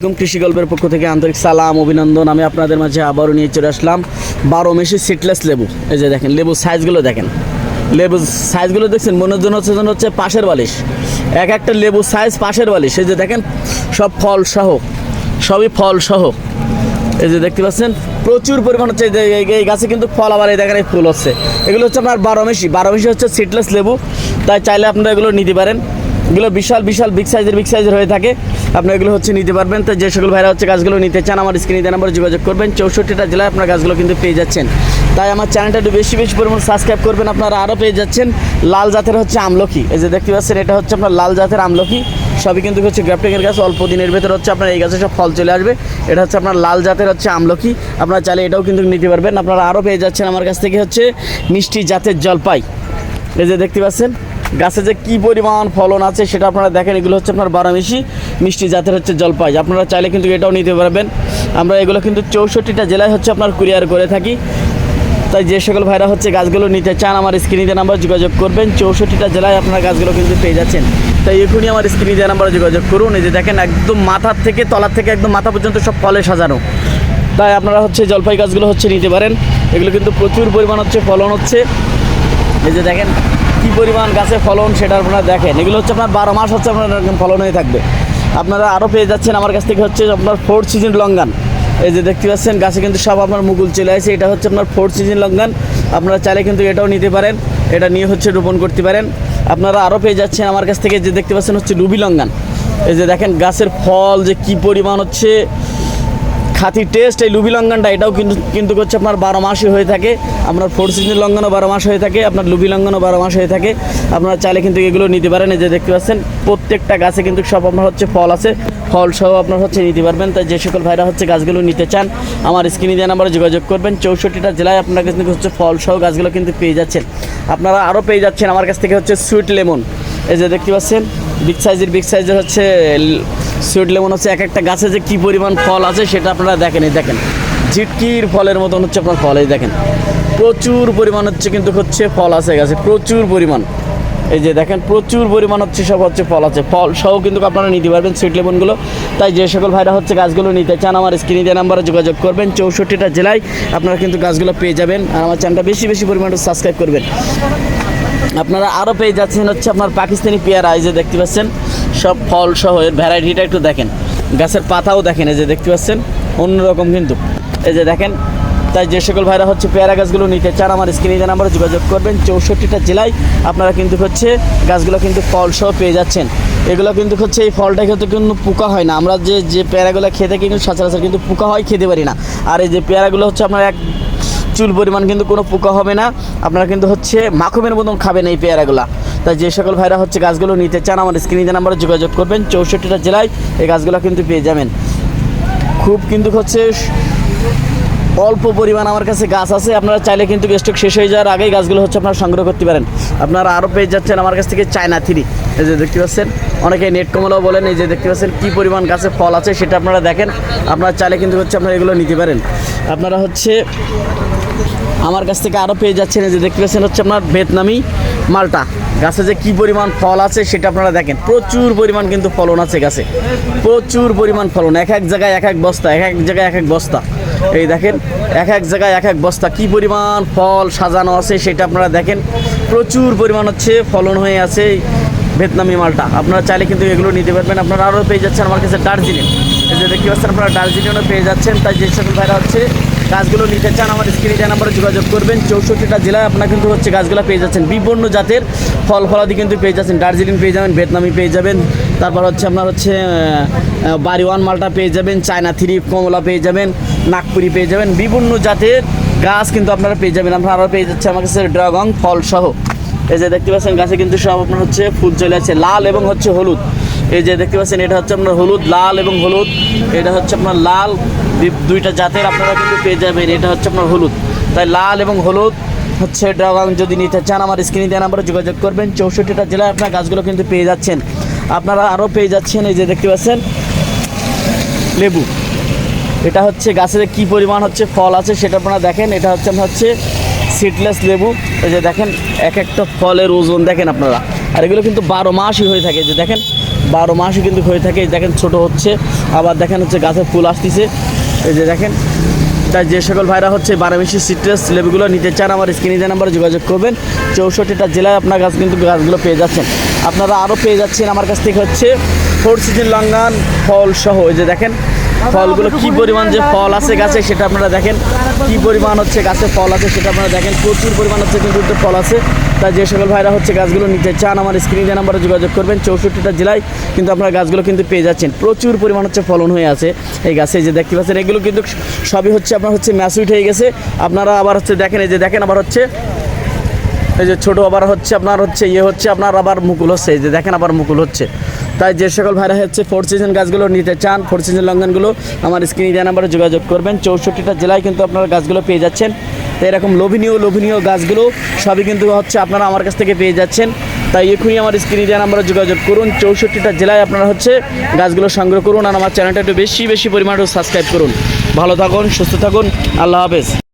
একদম কৃষি গল্পের পক্ষ থেকে আন্তরিক সালাম, অভিনন্দন। আমি আপনাদের মাঝে আবারও নিয়ে চলে আসলাম বারো মেশি সিটলেস লেবু। এই যে দেখেন লেবু সাইজগুলো দেখেন। লেবু সাইজগুলো দেখছেন, মনের জন্য হচ্ছে যেন হচ্ছে পাশের বালিশ। এক একটা লেবু সাইজ পাশের বালিশ। এই যে দেখেন, সব ফল সহ, সবই ফল সহ। এই যে দেখতে পাচ্ছেন, প্রচুর পরিমাণ হচ্ছে এই গাছে কিন্তু ফল আবার এই দেখেন এই ফুল হচ্ছে। এগুলো হচ্ছে আপনার বারো মেশি। বারো মেশি হচ্ছে সিটলেস লেবু। তাই চাইলে আপনারা এগুলো নিতে পারেন। এগুলো বিশাল বিশাল বিগ সাইজের বিগ সাইজের হয়ে থাকে। আপনি এগুলো হচ্ছে নিতে পারবেন। তো যে সকল ভাইরা হচ্ছে গাছগুলো নিতে চান, আমার স্ক্রিনে দেওয়া নাম্বারে যোগাযোগ করবেন। চৌষট্টিটা জেলায় আপনার গাছগুলো কিন্তু পেয়ে যাচ্ছেন। তাই আমার চ্যানেলটা একটু বেশি বেশি পরিমাণ সাবস্ক্রাইব করবেন, আপনারা আরও পেয়ে যাচ্ছেন। লাল জাতের হচ্ছে আমলকি। এই যে দেখতে পাচ্ছেন, এটা হচ্ছে আপনার লাল জাতের আমলকি। সবই কিন্তু হচ্ছে গ্রাফটিংয়ের গাছ। অল্প দিনের ভেতর হচ্ছে আপনার এই গাছে সব ফল চলে আসবে। এটা হচ্ছে আপনার লাল জাতের হচ্ছে আমলকি। আপনারা চাইলে এটাও কিন্তু নিতে পারবেন। আপনারা আরও পেয়ে যাচ্ছেন আমার কাছ থেকে হচ্ছে মিষ্টি জাতের জলপাই। এই যে দেখতে পাচ্ছেন গাছে যে কি পরিমাণ ফলন আছে সেটা আপনারা দেখেন, এগুলো হচ্ছে আপনার বারামিশি মিষ্টি জাতের হচ্ছে জলপাই। আপনারা চাইলে কিন্তু এটাও নিতে পারবেন। আমরা এগুলো কিন্তু চৌষট্টিটা জেলায় হচ্ছে আপনার কুরিয়ার করে থাকি। তাই যে সকল ভাইরা হচ্ছে গাছগুলো নিতে চান, আমার স্ক্রিনে নাম্বার যোগাযোগ করবেন। চৌষট্টিটা জেলায় আপনারা গাছগুলো কিন্তু পেয়ে যাচ্ছেন। তাই এখনই আমার স্ক্রিনে নাম্বারে যোগাযোগ করুন। এই যে দেখেন, একদম মাথার থেকে, তলার থেকে একদম মাথা পর্যন্ত সব ফলে সাজানো। তাই আপনারা হচ্ছে জলপাই গাছগুলো হচ্ছে নিতে পারেন। এগুলো কিন্তু প্রচুর পরিমাণ হচ্ছে ফলন হচ্ছে। এই যে দেখেন কি পরিমাণ গাছে ফলন সেটা আপনারা দেখেন। এগুলো হচ্ছে আপনার বারো মাস হচ্ছে আপনার ফলন হয়ে থাকবে। আপনারা আরও পেয়ে যাচ্ছেন আমার কাছ থেকে হচ্ছে আপনার ফোর্থ সিজন লঙ্গান এই যে দেখতে পাচ্ছেন, গাছে কিন্তু সব আপনার মুকুল চলে আসে। এটা হচ্ছে আপনার ফোর্থ সিজন লঙ্গান আপনারা চাইলে কিন্তু এটাও নিতে পারেন। এটা নিয়ে হচ্ছে রোপণ করতে পারেন। আপনারা আরও পেয়ে যাচ্ছেন আমার কাছ থেকে যে দেখতে পাচ্ছেন হচ্ছে রুবি লঙ্গান এই যে দেখেন, গাছের ফল যে কি পরিমাণ হচ্ছে খাতি টেস্ট এই লুবি লঙ্ঘনটা এটাও কিন্তু কিন্তু হচ্ছে আপনার বারো মাসই হয়ে থাকে। আপনার ফোর সিজন লঙ্ঘনও বারো মাস হয়ে থাকে, আপনার লুবি লঙ্ঘনও বারো মাস হয়ে থাকে। আপনারা চাইলে কিন্তু এগুলো নিতে পারেন, এই যে দেখতে পাচ্ছেন, প্রত্যেকটা গাছে কিন্তু সব আপনার হচ্ছে ফল আছে। ফল সহ আপনার হচ্ছে নিতে পারবেন। তাই যে সকল ভাইরা হচ্ছে গাছগুলো নিতে চান, আমার স্ক্রিনে দেওয়া নাম্বারে যোগাযোগ করবেন। চৌষট্টিটা জেলায় আপনার কাছে কিন্তু হচ্ছে ফল সহ গাছগুলো কিন্তু পেয়ে যাচ্ছেন। আপনারা আরও পেয়ে যাচ্ছেন আমার কাছ থেকে হচ্ছে সুইট লেমন এই যে দেখতে পাচ্ছেন বিগ সাইজের বিগ সাইজের হচ্ছে সুইট লেমন হচ্ছে এক একটা গাছে যে কী পরিমাণ ফল আছে সেটা আপনারা দেখেন, এই দেখেন। ঝিটকির ফলের মতন হচ্ছে আপনার ফল, এই দেখেন। প্রচুর পরিমাণ হচ্ছে কিন্তু হচ্ছে ফল আছে গাছে, প্রচুর পরিমাণ। এই যে দেখেন, প্রচুর পরিমাণ হচ্ছে সব হচ্ছে ফল আছে। ফল সহ কিন্তু আপনারা নিতে পারবেন সুইট লেমনগুলো তাই যে সকল ভাইরা হচ্ছে গাছগুলো নিতে চান, আমার স্ক্রিনে দেওয়া নাম্বারে যোগাযোগ করবেন। চৌষট্টিটা জেলায় আপনারা কিন্তু গাছগুলো পেয়ে যাবেন। আর আমার চ্যানেলটা বেশি বেশি পরিমাণে সাবস্ক্রাইব করবেন। আপনারা আরও পেয়ে যাচ্ছেন হচ্ছে আপনার পাকিস্তানি পেয়ারা, এই যে দেখতে পাচ্ছেন, সব ফল সহ এর ভ্যারাইটিটা একটু দেখেন। গাছের পাতাও দেখেন, এই যে দেখতে পাচ্ছেন, অন্যরকম কিন্তু। এই যে দেখেন, তাই যে সকল ভাইরা হচ্ছে পেয়ারা গাছগুলো নিতে চান, আমার স্ক্রিনে যে নাম্বারে যোগাযোগ করবেন, চৌষট্টিটা জেলায় আপনারা কিন্তু হচ্ছে গাছগুলো কিন্তু ফল সহ পেয়ে যাচ্ছেন। এগুলো কিন্তু হচ্ছে এই ফলটা খেতে কিন্তু পোকা হয় না। আমরা যে যে পেয়ারাগুলো খেতে কিন্তু সচরাচর কিন্তু পোকা হয়, খেতে পারি না। আর এই যে পেয়ারাগুলো হচ্ছে আপনার এক চুল পরিমাণ কিন্তু কোনো পোকা হবে না। আপনারা কিন্তু হচ্ছে মাখুমের মতন খাবেন এই পেয়ারাগুলা। তাই যে সকল ভাইরা হচ্ছে গাছগুলো নিতে চান আমার স্ক্রিনে নাম্বারে যোগাযোগ করবেন, চৌষট্টিটা জেলায় এই গাছগুলো কিন্তু পেয়ে যাবেন। খুব কিন্তু হচ্ছে অল্প পরিমাণ আমার কাছে গাছ আছে, আপনারা চাইলে কিন্তু স্টক শেষ হয়ে যাওয়ার আগেই গাছগুলো হচ্ছে আপনারা সংগ্রহ করতে পারেন। আপনারা আরও পেয়ে যাচ্ছেন আমার কাছ থেকে চায়না থ্রি। এই যে দেখতে পাচ্ছেন, অনেকে নেট কমলাও বলেন, এই যে দেখতে পাচ্ছেন কী পরিমাণ গাছে ফল আছে সেটা আপনারা দেখেন। আপনারা চাইলে কিন্তু হচ্ছে আপনারা এগুলো নিতে পারেন। আপনারা হচ্ছে আমার কাছ থেকে আরও পেয়ে যাচ্ছেন, এই যে দেখতে পাচ্ছেন হচ্ছে আপনার ভিয়েতনামি মালটা। গাছে যে কী পরিমাণ ফল আছে সেটা আপনারা দেখেন। প্রচুর পরিমাণ কিন্তু ফলন আছে গাছে। প্রচুর পরিমাণ ফলন। এক এক জায়গায় এক এক বস্তা, এক এক জায়গায় এক এক বস্তা। এই দেখেন, এক এক জায়গায় এক এক বস্তা। কী পরিমাণ ফল সাজানো আছে সেটা আপনারা দেখেন। প্রচুর পরিমাণ হচ্ছে ফলন হয়ে আছে। ভিয়েতনামি মালটা। আপনারা চাইলে কিন্তু এগুলো নিতে পারবেন। আপনারা আরও পেয়ে যাচ্ছেন আমার কাছে দার্জিলিং। এই যে দেখতে পাচ্ছেন আপনারা দার্জিলিংও পেয়ে যাচ্ছেন। তাই যে সকল ভাইরা হচ্ছে গাছগুলো নিতে চান, আমার স্ক্রিনে দেওয়া নাম্বারে যোগাযোগ করবেন। চৌষট্টিটা জেলায় আপনারা কিন্তু হচ্ছে গাছগুলো পেয়ে যাচ্ছেন। বিভিন্ন জাতের ফল ফলাদি কিন্তু পেয়ে যাচ্ছেন। দার্জিলিং পেয়ে যাবেন, ভিয়েতনামি পেয়ে যাবেন। তারপর হচ্ছে আপনার হচ্ছে বাড়িওয়ান মালটা পেয়ে যাবেন। চায়না থ্রি কমলা পেয়ে যাবেন। নাগপুরি পেয়ে যাবেন। বিভিন্ন জাতের গাছ কিন্তু আপনারা পেয়ে যাবেন। আপনারা আরও পেয়ে যাচ্ছে আমার কাছে ড্রাগন ফল সহ এই যে দেখতে পাচ্ছেন, গাছে কিন্তু সব আপনার হচ্ছে ফুল চলে আছে লাল এবং হচ্ছে হলুদ। এই যে দেখতে পাচ্ছেন, এটা হচ্ছে আপনার হলুদ, লাল এবং হলুদ। এটা হচ্ছে আপনার লাল দুইটা জাতের আপনারা কিন্তু পেয়ে যাবেন। এটা হচ্ছে আপনার হলুদ। তাই লাল এবং হলুদ হচ্ছে ড্রাগন যদি নিতে চান, আমার স্ক্রিনে দেওয়া নাম্বারে যোগাযোগ করবেন। চৌষট্টিটা জেলায় আপনার গাছগুলো কিন্তু পেয়ে যাচ্ছেন। আপনারা আরও পেয়ে যাচ্ছেন, এই যে দেখতে পাচ্ছেন, লেবু। এটা হচ্ছে গাছের কি পরিমাণ হচ্ছে ফল আছে, সেটা আপনারা দেখেন। এটা হচ্ছে হচ্ছে সিডলেস লেবু। এই যে দেখেন, এক একটা ফলের ওজন দেখেন আপনারা। আর এগুলো কিন্তু বারো মাসই হয়ে থাকে। যে দেখেন, বারো মাসই কিন্তু হয়ে থাকে। দেখেন, ছোট হচ্ছে। আবার দেখেন হচ্ছে গাছে ফুল আসতেছে। এই যে দেখেন, তাই যে সকল ভাইরা হচ্ছে বারামেশি সিট্রাস লেবুগুলো নিতে চান, আমার স্ক্রিনে যে নাম্বারে যোগাযোগ করবেন। চৌষট্টিটা জেলায় আপনার গাছ কিন্তু গাছগুলো পেয়ে যাচ্ছেন। আপনারা আরও পেয়ে যাচ্ছেন আমার কাছ থেকে হচ্ছে ফোর সিজন লঙ্গান ফল সহ এই যে দেখেন ফলগুলো কি পরিমাণ যে ফল আছে গাছে সেটা আপনারা দেখেন। কি পরিমাণ হচ্ছে গাছে ফল আছে সেটা আপনারা দেখেন। প্রচুর পরিমাণ হচ্ছে কিন্তু ফল আছে। তাই যে সকল ভাইরা হচ্ছে গাছগুলো নিতে চান আমার স্ক্রিনে নাম্বারে যোগাযোগ করবেন চৌষট্টিটা জেলায় কিন্তু আপনারা গাছগুলো কিন্তু পেয়ে যাচ্ছেন। প্রচুর পরিমাণ হচ্ছে ফলন হয়ে আছে এই গাছে যে দেখতে পাচ্ছেন এগুলো কিন্তু সবই হচ্ছে আপনার হচ্ছে ম্যাসুইট হয়ে গেছে। আপনারা আবার হচ্ছে দেখেন এই যে দেখেন আবার হচ্ছে এই যে ছোটো আবার হচ্ছে আপনার হচ্ছে ইয়ে হচ্ছে আপনার আবার মুকুল হচ্ছে এই যে দেখেন আবার মুকুল হচ্ছে। তাই যে সকল ভাইরা হচ্ছে ফোর সিজন গাছগুলো নিতে চান ফোর সিজন লঙ্ঘনগুলো, আমার স্ক্রিনে দেওয়া নাম্বারে যোগাযোগ করবেন। চৌষট্টিটা জেলায় কিন্তু আপনারা গাছগুলো পেয়ে যাচ্ছেন। তো এরকম লোভনীয় লোভনীয় গাছগুলো সবই কিন্তু হচ্ছে আপনারা আমার কাছ থেকে পেয়ে যাচ্ছেন। তাই এখনই আমার স্ক্রিনে দেওয়া নাম্বারে যোগাযোগ করুন। চৌষট্টিটা জেলায় আপনারা হচ্ছে গাছগুলো সংগ্রহ করুন আর আমার চ্যানেলটা একটু বেশি বেশি পরিমাণে সাবস্ক্রাইব করুন। ভালো থাকুন, সুস্থ থাকুন। আল্লাহ হাফেজ।